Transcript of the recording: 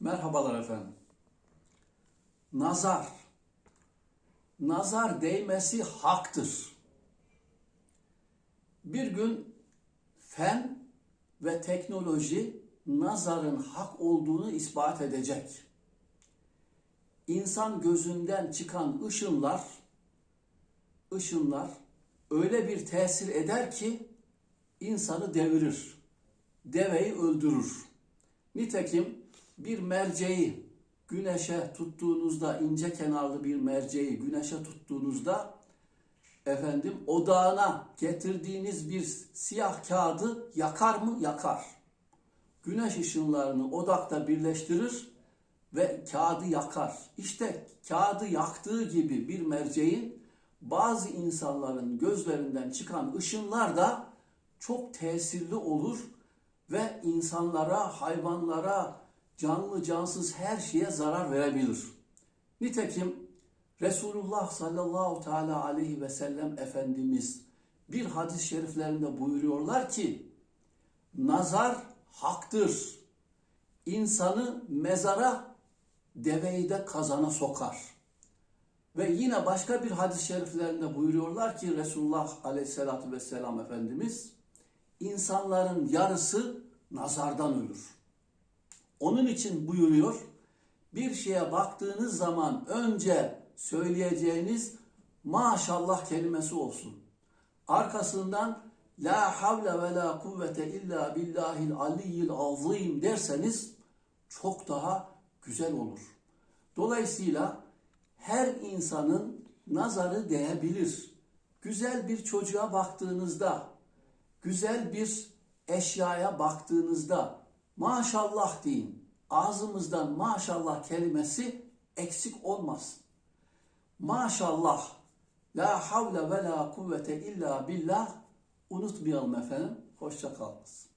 Merhabalar efendim. Nazar. Nazar değmesi haktır. Bir gün fen ve teknoloji nazarın hak olduğunu ispat edecek. İnsan gözünden çıkan ışınlar ışınlar öyle bir tesir eder ki insanı devirir. Deveyi öldürür. Nitekim bir merceği güneşe tuttuğunuzda ince kenarlı bir merceği güneşe tuttuğunuzda efendim odağına getirdiğiniz bir siyah kağıdı yakar mı? Yakar. Güneş ışınlarını odakta birleştirir ve kağıdı yakar. İşte kağıdı yaktığı gibi bir merceğin bazı insanların gözlerinden çıkan ışınlar da çok tesirli olur ve insanlara, hayvanlara, canlı cansız her şeye zarar verebilir. Nitekim Resulullah sallallahu teala aleyhi ve sellem Efendimiz bir hadis-i şeriflerinde buyuruyorlar ki nazar haktır. İnsanı mezara deveyi de kazana sokar. Ve yine başka bir hadis-i şeriflerinde buyuruyorlar ki Resulullah aleyhissalatü vesselam Efendimiz insanların yarısı nazardan ölür. Onun için buyuruyor, bir şeye baktığınız zaman önce söyleyeceğiniz maşallah kelimesi olsun. Arkasından la havle ve la kuvvete illa billahil aliyyil azim derseniz çok daha güzel olur. Dolayısıyla her insanın nazarı değebilir. Güzel bir çocuğa baktığınızda, güzel bir eşyaya baktığınızda maşallah deyin. Ağzımızdan maşallah kelimesi eksik olmasın. Maşallah la havle ve la kuvvete illa billah unutmayalım efendim. Hoşça kalınız.